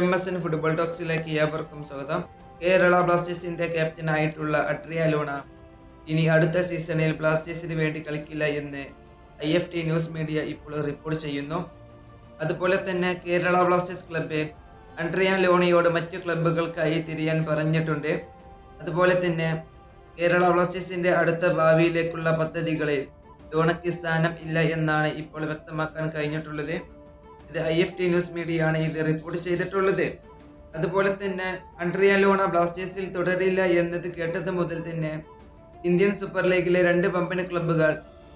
M S N football ടോക്സിലേക്ക് ഏവർക്കും സ്വാഗതം. കേരള ബ്ലാസ്റ്റേഴ്സിന്റെ ക്യാപ്റ്റനായിട്ടുള്ള അട്രിയ ലോണ ഇനി അടുത്ത സീസണിൽ ബ്ലാസ്റ്റേഴ്സിന് വേണ്ടി കളിക്കില്ല എന്ന് I F T news media ഇപ്പോൾ റിപ്പോർട്ട് ചെയ്യുന്നു. അതുപോലെ തന്നെ കേരള ബ്ലാസ്റ്റേഴ്സ് ക്ലബ്ബ് അൻഡ്രിയ ലോണിയോട് മറ്റു ക്ലബ്ബുകൾക്കായി തിരിയാൻ പറഞ്ഞിട്ടുണ്ട്. അതുപോലെ തന്നെ കേരള ബ്ലാസ്റ്റേഴ്സിന്റെ അടുത്ത ഭാവിയിലേക്കുള്ള പദ്ധതികളിൽ ലോണയ്ക്ക് സ്ഥാനം ഇല്ല എന്നാണ് ഇപ്പോൾ വ്യക്തമാക്കാൻ കഴിഞ്ഞിട്ടുള്ളത്. ഇത് I F T news media ആണ് ഇത് റിപ്പോർട്ട് ചെയ്തിട്ടുള്ളത്. അതുപോലെ തന്നെ അൻഡ്രിയ ലോണ ബ്ലാസ്റ്റേഴ്സിൽ തുടരില്ല എന്നത് കേട്ടത് മുതൽ തന്നെ ഇന്ത്യൻ സൂപ്പർ ലീഗിലെ രണ്ട് പമ്പന ക്ലബ്ബുകൾ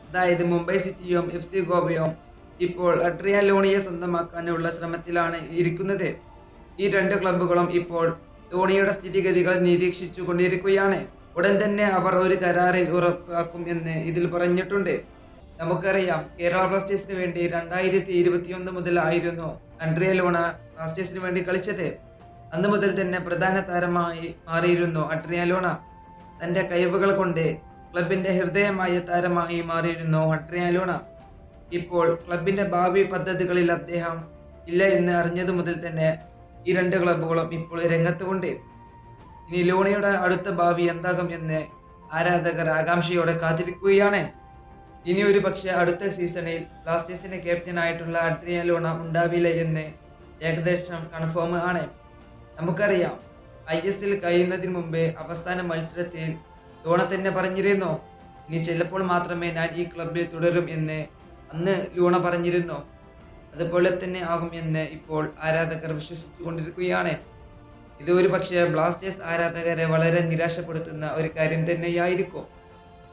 അതായത് മുംബൈ സിറ്റിയും എഫ് സി ഗോവയും ഇപ്പോൾ അഡ്രിയ ലോണിയെ സ്വന്തമാക്കാനുള്ള ശ്രമത്തിലാണ് ഇരിക്കുന്നത്. ഈ രണ്ട് ക്ലബ്ബുകളും ഇപ്പോൾ ലോണിയുടെ സ്ഥിതിഗതികൾ നിരീക്ഷിച്ചു കൊണ്ടിരിക്കുകയാണ് ഉടൻ തന്നെ അവർ ഒരു കരാറിൽ ഉറപ്പാക്കും എന്ന് ഇതിൽ പറഞ്ഞിട്ടുണ്ട്. നമുക്കറിയാം കേരള ബ്ലാസ്റ്റേഴ്സിന് വേണ്ടി രണ്ടായിരത്തി മുതൽ ആയിരുന്നു അൻഡ്രിയ ലോണ ബ്ലാസ്റ്റേഴ്സിന് വേണ്ടി കളിച്ചത്. അന്ന് മുതൽ തന്നെ പ്രധാന താരമായി മാറിയിരുന്നു അഡ്രിയ ലോണ. തന്റെ കഴിവുകൾ കൊണ്ട് ക്ലബിന്റെ ഹൃദയമായ താരമായി മാറിയിരുന്നു അഡ്രിയ ലോണ. ഇപ്പോൾ ക്ലബിന്റെ ഭാവി പദ്ധതികളിൽ അദ്ദേഹം ഇല്ല എന്ന് അറിഞ്ഞതു മുതൽ തന്നെ ഈ രണ്ട് ക്ലബുകളും ഇപ്പോൾ രംഗത്തുകൊണ്ട് ഇനി ലോണയുടെ അടുത്ത ഭാവി എന്താകും എന്ന് ആരാധകർ ആകാംക്ഷയോടെ കാത്തിരിക്കുകയാണ്. ഇനി ഒരു പക്ഷേ അടുത്ത സീസണിൽ ബ്ലാസ്റ്റേഴ്സിന്റെ ക്യാപ്റ്റനായിട്ടുള്ള അഡ്രിയ ലോണ ഉണ്ടാവില്ല എന്ന് ഏകദേശം കൺഫേം ആണ്. നമുക്കറിയാം ഐ എസ് എൽ കഴിയുന്നതിന് മുമ്പേ അവസാന മത്സരത്തിൽ ലോണ തന്നെ പറഞ്ഞിരുന്നു. ഇനി ചിലപ്പോൾ മാത്രമേ ഞാൻ ഈ ക്ലബിൽ തുടരും എന്ന് അന്ന് ലൂണ പറഞ്ഞിരുന്നു. അതുപോലെ തന്നെ ആകും എന്ന് ഇപ്പോൾ ആരാധകർ വിശ്വസിച്ചുകൊണ്ടിരിക്കുകയാണ്. ഇത് ഒരു പക്ഷേ ബ്ലാസ്റ്റേഴ്സ് ആരാധകരെ വളരെ നിരാശപ്പെടുത്തുന്ന ഒരു കാര്യം തന്നെയായിരിക്കും.